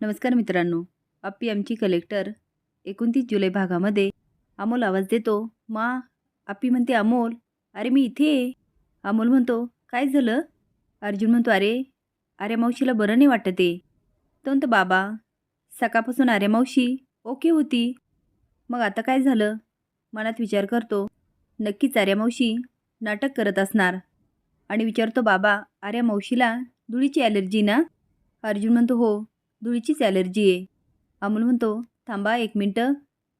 नमस्कार मित्रांनो. आपी आमची कलेक्टर एकोणतीस जुलै भागामध्ये अमोल आवाज देतो. मा आपी म्हणते अमोल अरे मी इथे अमोल म्हणतो काय झालं? अर्जुन म्हणतो अरे आर्या मावशीला बरं नाही वाटत आहे. तो म्हणतो बाबा सकाळपासून अरे मावशी ओके होती. मग आता काय झालं? मनात विचार करतो नक्कीच आर्या मावशी नाटक करत असणार. आणि विचारतो बाबा आर्या मावशीला धुळीची ॲलर्जी ना? अर्जुन म्हणतो हो. धुळीचीच ॲलर्जी आहे. अमोल म्हणतो थांबा एक मिनटं.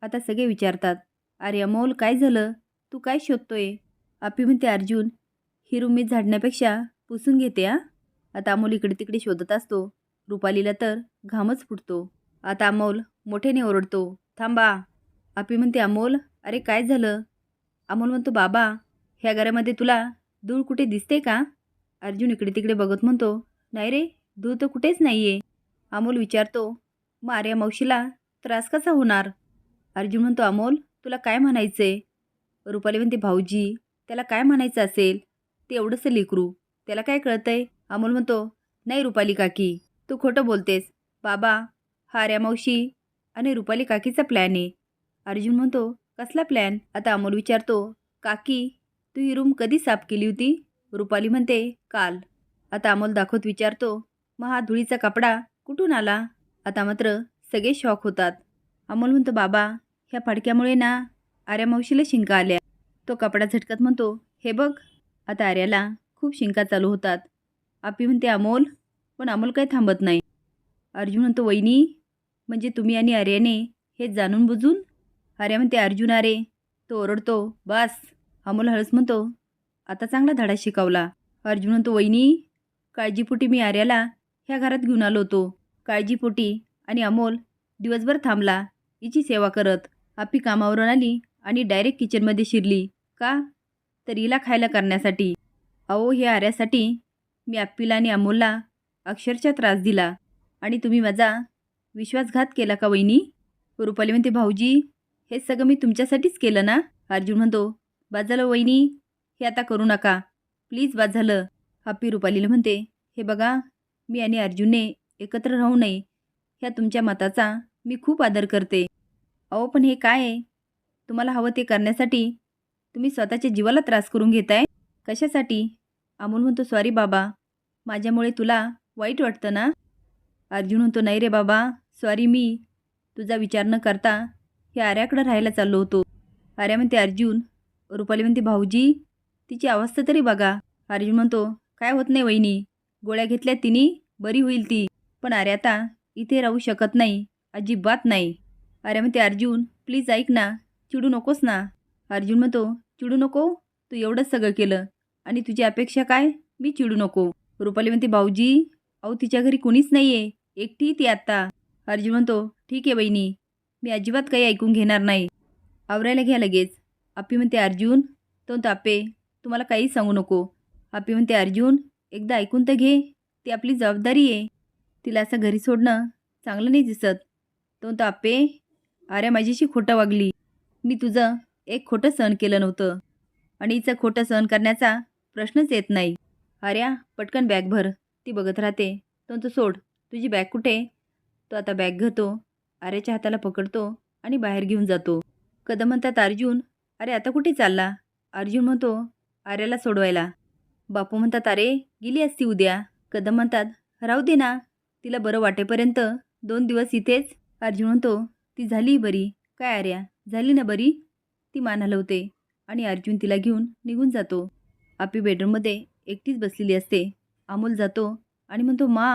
आता सगळे विचारतात अरे अमोल काय झालं? तू काय शोधतोय? आपी म्हणते अर्जुन ही रूम मी झाडण्यापेक्षा पुसून घेते आ आता अमोल इकडे तिकडे शोधत असतो. रुपालीला तर घामच फुटतो. आता अमोल मोठ्याने ओरडतो थांबा. आपी म्हणते अमोल अरे काय झालं? अमोल म्हणतो बाबा ह्या घरामध्ये तुला धूळ कुठे दिसते का? अर्जुन इकडे तिकडे बघत म्हणतो नाही रे धूळ तर कुठेच नाही आहे अमोल विचारतो मग आर्या मावशीला त्रास कसा होणार? अर्जुन म्हणतो अमोल तुला काय म्हणायचं आहे रुपाली म्हणते भाऊजी त्याला काय म्हणायचं असेल ते एवढंसं लेकरू त्याला काय कळतंय? अमोल म्हणतो नाही रुपाली काकी तू खोटं बोलतेस. बाबा हा आर्या मावशी आणि रुपाली काकीचा प्लॅन आहे अर्जुन म्हणतो कसला प्लॅन आता अमोल विचारतो काकी तू ही रूम कधी साफ केली होती? रुपाली म्हणते काल. आता अमोल दाखवत विचारतो मग हा धुळीचा कपडा कुठून आला? आता मात्र सगळे शॉक होतात. अमोल म्हणतो बाबा ह्या फडक्यामुळे ना आर्या मावशीला शिंका आल्या. तो कपडा झटकत म्हणतो हे बघ आता आर्याला खूप शिंका चालू होतात. आपी म्हणते अमोल पण अमोल काही थांबत नाही. अर्जुन म्हणतो वहिनी म्हणजे तुम्ही आणि आर्याने हे जाणून बुजून? आर्या म्हणते अर्जुन अरे तो ओरडतो बस. अमोल हळस म्हणतो आता चांगला धडा शिकवला. अर्जुन म्हणतो वहिनी काळजीपोटी मी आर्याला ह्या घरात घेऊन आलो होतो. काळजीपोटी आणि अमोल दिवसभर थांबला. हिची सेवा करत. आपी कामावरून आली आणि डायरेक्ट किचनमध्ये शिरली. का? तर हिला खायला करण्यासाठी. अहो हे आऱ्यासाठी मी आप्पीला आणि अमोलला अक्षरशः त्रास दिला. आणि तुम्ही माझा विश्वासघात केला का वहिनी? रुपाली म्हणते भाऊजी हे सगळं मी तुमच्यासाठीच केलं ना? अर्जुन म्हणतो बाद झालं वहिनी हे आता करू नका. प्लीज बाद झालं. हापी रुपालीला म्हणते हे बघा मी आणि अर्जुनने एकत्र राहू नये ह्या तुमच्या मताचा मी खूप आदर करते. अहो पण हे काय आहे? तुम्हाला हवं ते करण्यासाठी तुम्ही स्वतःच्या जीवाला त्रास करून घेताय? कशासाठी? अमोल म्हणतो सॉरी बाबा माझ्यामुळे तुला वाईट वाटतं ना? अर्जुन म्हणतो नाही रे बाबा सॉरी मी. तुझा विचार न करता हे आर्याकडं राहायला चाललो होतो. आर्या म्हणते अर्जुन रुपाली म्हणते भाऊजी तिची अवस्था तरी बघा. अर्जुन म्हणतो काय होत नाही वहिनी गोळ्या घेतल्या तिने बरी होईल ती. पण अरे आता इथे राहू शकत नाही अजिबात नाही. अरे म्हणते अर्जुन प्लीज ऐक ना चिडू नकोस ना. अर्जुन म्हणतो चिडू नको तू एवढंच सगळं केलं. आणि तुझी अपेक्षा काय? मी चिडू नको. रुपाली म्हणते भाऊजी अहो तिच्या घरी कुणीच नाही आहे एकटी ती आत्ता. अर्जुन म्हणतो ठीक आहे बहिणी मी अजिबात काही ऐकून घेणार नाही. आवरायला घ्या लगेच. आपी म्हणते अर्जुन तो म्हणतो आपे तुम्हाला काही सांगू नको. आपी म्हणते अर्जुन एकदा ऐकून तर घे ती आपली जबाबदारी आहे. तिला असं घरी सोडणं चांगलं नाही दिसत. तो म्हणतो आपे अरे माझ्याशी खोटं वागली. मी तुझं एक खोटं सहन केलं नव्हतं. आणि हिचं खोटं सहन करण्याचा प्रश्नच येत नाही. अऱ्या पटकन बॅग भर. ती बघत राहते. तो तो सोड. तुझी बॅग कुठे? तो आता बॅग घेतो. आर्याच्या हाताला पकडतो आणि बाहेर घेऊन जातो. कदम म्हणतात अर्जुन अरे आता कुठे चालला? अर्जुन म्हणतो आर्याला सोडवायला. बापू म्हणतात अरे गेली असती उद्या. कदम म्हणतात राहू दे ना. तिला बरं वाटेपर्यंत दोन दिवस इथेच अर्जुन म्हणतो ती झाली बरी. काय आर्या? झाली ना बरी? ती मान हलवते आणि अर्जुन तिला घेऊन निघून जातो. आपी बेडरूममध्ये एकटीच बसलेली असते. अमोल जातो आणि म्हणतो मा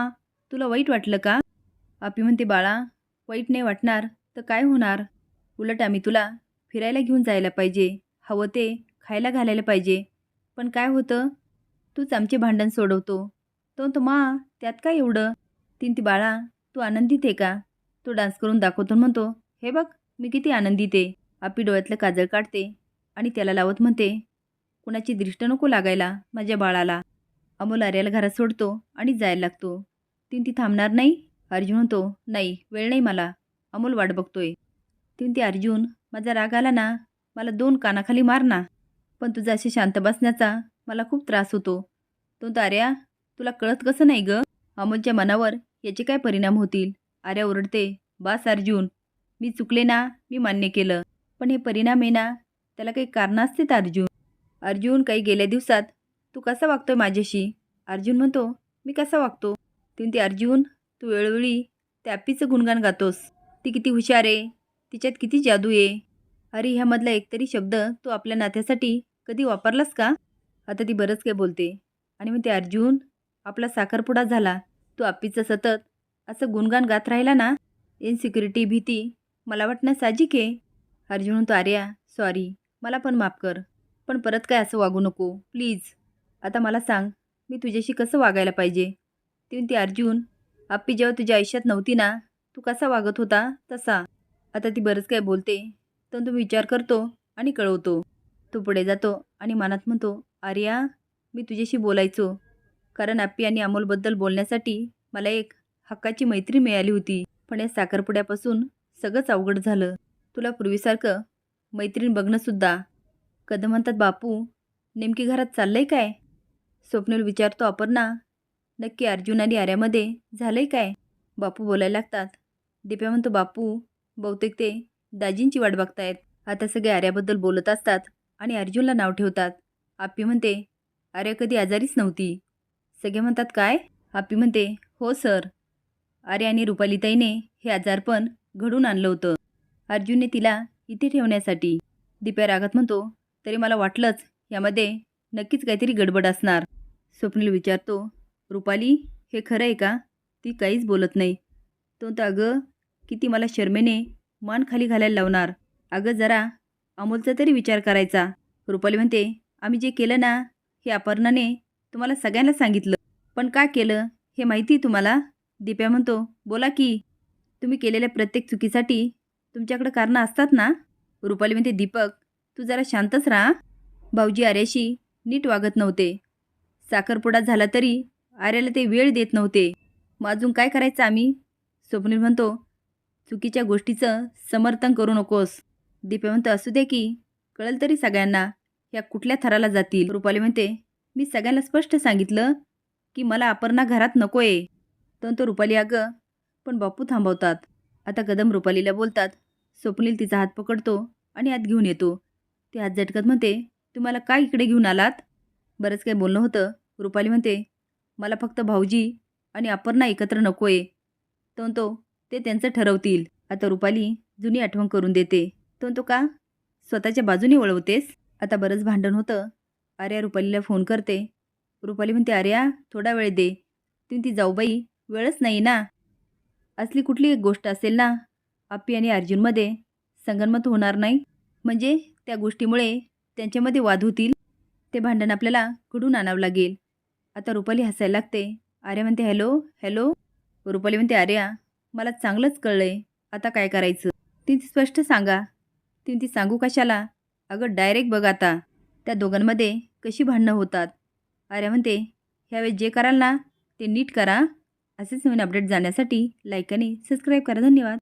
तुला वाईट वाटलं का? आपी म्हणते बाळा वाईट नाही वाटणार तर काय होणार? उलट आम्ही तुला फिरायला घेऊन जायला पाहिजे. हवं ते खायला घालायला पाहिजे. पण काय होतं? तूच आमचे भांडण सोडवतो. तो म्हणतो मा त्यात काय एवढं? ती बाळा तू आनंदित आहे का? तो डान्स करून दाखवतो म्हणतो. हे बघ मी किती आनंदित आहे. आपी डोळ्यातलं काजळ काढते आणि त्याला लावत म्हणते कुणाची दृष्ट नको लागायला माझ्या बाळाला. अमोल आर्याला घरात सोडतो आणि जायला लागतो. तीन ती थांबणार नाही? अर्जुन म्हणतो नाही वेळ नाही मला. अमोल वाट बघतोय. तीन ती अर्जुन माझा राग आला ना? मला दोन कानाखाली मार ना. पण तुझा असे शांत बसण्याचा मला खूप त्रास होतो. तो तार्या तुला कळत कसं नाही ग? अमोलच्या मनावर याचे काय परिणाम होतील? आर्या ओरडते बास अर्जुन मी चुकले ना मी मान्य केलं. पण हे परिणाम आहे ना त्याला काही कारणं असतात अर्जुन? अर्जुन काही गेल्या दिवसात तू कसा वागतोय माझ्याशी? अर्जुन म्हणतो मी कसा वागतो? ती अर्जुन तू वेळोवेळी त्या गुणगान गातोस. ती किती हुशार आहे तिच्यात किती जादू आहे. अरे ह्यामधला एकतरी शब्द तू आपल्या नात्यासाठी कधी वापरलास का? आता ती बरंच काय बोलते आणि मग ते अर्जुन आपला साखरपुडा झाला. तू आप्पीचं सतत. असं गुणगान गात राहिला ना? इनसिक्युरिटी भीती. मला वाटणं साजिक आहे. अर्जुन म्हणतो आर्या सॉरी मला पण माफ कर. पण परत काय असं वागू नको. प्लीज. आता मला सांग मी तुझ्याशी कसं वागायला पाहिजे? ती म्हणते अर्जुन आप्पी जेव्हा तुझ्या आयुष्यात नव्हती ना तू कसा वागत होता? तसा. आता ती बरंच काय बोलते. तर तो विचार करतो आणि कळवतो. तो पुढे जातो आणि मनात म्हणतो आर्या मी तुझ्याशी बोलायचो. कारण आप्पी आणि अमोलबद्दल बोलण्यासाठी मला एक हक्काची मैत्री मिळाली होती. पण या साखरपुड्यापासून सगळंच अवघड झालं. तुला पूर्वीसारखं मैत्रीण बघणंसुद्धा. कदम म्हणतात बापू नेमकी घरात चाललंय काय? स्वप्नील विचारतो अपर्णा नक्की अर्जुन आणि आर्यामध्ये झालंय काय? बापू बोलायला लागतात. दिप्या म्हणतो बापू बहुतेक ते दाजींची वाट बघतायत. आता सगळे आर्याबद्दल बोलत असतात आणि अर्जुनला नाव ठेवतात. आप्पी म्हणते आर्या कधी आजारीच नव्हती. सगळे म्हणतात काय? आपी म्हणते हो सर. आर्या आणि रुपालीताईने हे आजारपण घडून आणलं होतं. अर्जुनने तिला इथे ठेवण्यासाठी दिप्या रागात म्हणतो तरी मला वाटलंच यामध्ये नक्कीच काहीतरी गडबड असणार. स्वप्नील विचारतो रुपाली हे खरं आहे का? ती काहीच बोलत नाही. तो तर अगं किती मला शर्मेने मान खाली घालायला लावणार. अगं जरा अमोलचा तरी विचार करायचा. रुपाली म्हणते आम्ही जे केलं ना हे अपर्णाने तुम्हाला सगळ्यांना सांगितलं. पण का केलं? हे माहिती तुम्हाला? दिप्या म्हणतो बोला की तुम्ही केलेल्या प्रत्येक चुकीसाठी तुमच्याकडे कारणं असतात ना? रुपाली म्हणते दीपक तू जरा शांतच राहा. भाऊजी आर्याशी नीट वागत नव्हते. साखरपुडा झाला तरी आर्याला ते वेळ देत नव्हते. मग अजून काय करायचं आम्ही? स्वप्नील म्हणतो चुकीच्या गोष्टीचं समर्थन करू नकोस. दीपे म्हणतो असू दे की कळेल तरी सगळ्यांना. या कुठल्या थराला जातील? रुपाली म्हणते मी सगळ्यांना स्पष्ट सांगितलं की मला अपर्णा घरात नको आहे तर तो रुपाली अगं पण बापू थांबवतात. आता कदम रुपालीला बोलतात स्वप्नील तिचा हात पकडतो आणि आत घेऊन येतो. ते हात झटकत म्हणते तुम्हाला काय इकडे घेऊन आलात? बरंच काही बोलणं होतं. रुपाली म्हणते मला फक्त भाऊजी आणि अपर्णा एकत्र नको आहे तो तो ते त्यांचं ठरवतील. आता रुपाली जुनी आठवण करून देते. तो तो का? स्वतःच्या बाजूने वळवतेस? आता बरंच भांडण होतं. आर्या रुपालीला फोन करते. रुपाली म्हणते आर्या थोडा वेळ दे. ती जाऊ बाई वेळच नाही ना. असली कुठली एक गोष्ट असेल ना आप्पी आणि अर्जुनमध्ये संगनमत होणार नाही. म्हणजे त्या गोष्टीमुळे त्यांच्यामध्ये वाद होतील. ते भांडण आपल्याला घडून आणावं लागेल. आता रुपाली हसायला लागते. आर्या म्हणते हॅलो हॅलो. रुपाली म्हणते आर्या मला चांगलंच कळलंय. आता काय करायचं? ती ती स्पष्ट सांगा. ती ती सांगू कशाला? अगं डायरेक्ट बघ आता. त्या दोघांमध्ये कशी भांडणं होतात? आर्या म्हणते ह्यावेळेस जे कराल ना ते नीट करा. असेच नवीन अपडेट जाण्यासाठी लाईक आणि सबस्क्राईब करा. धन्यवाद.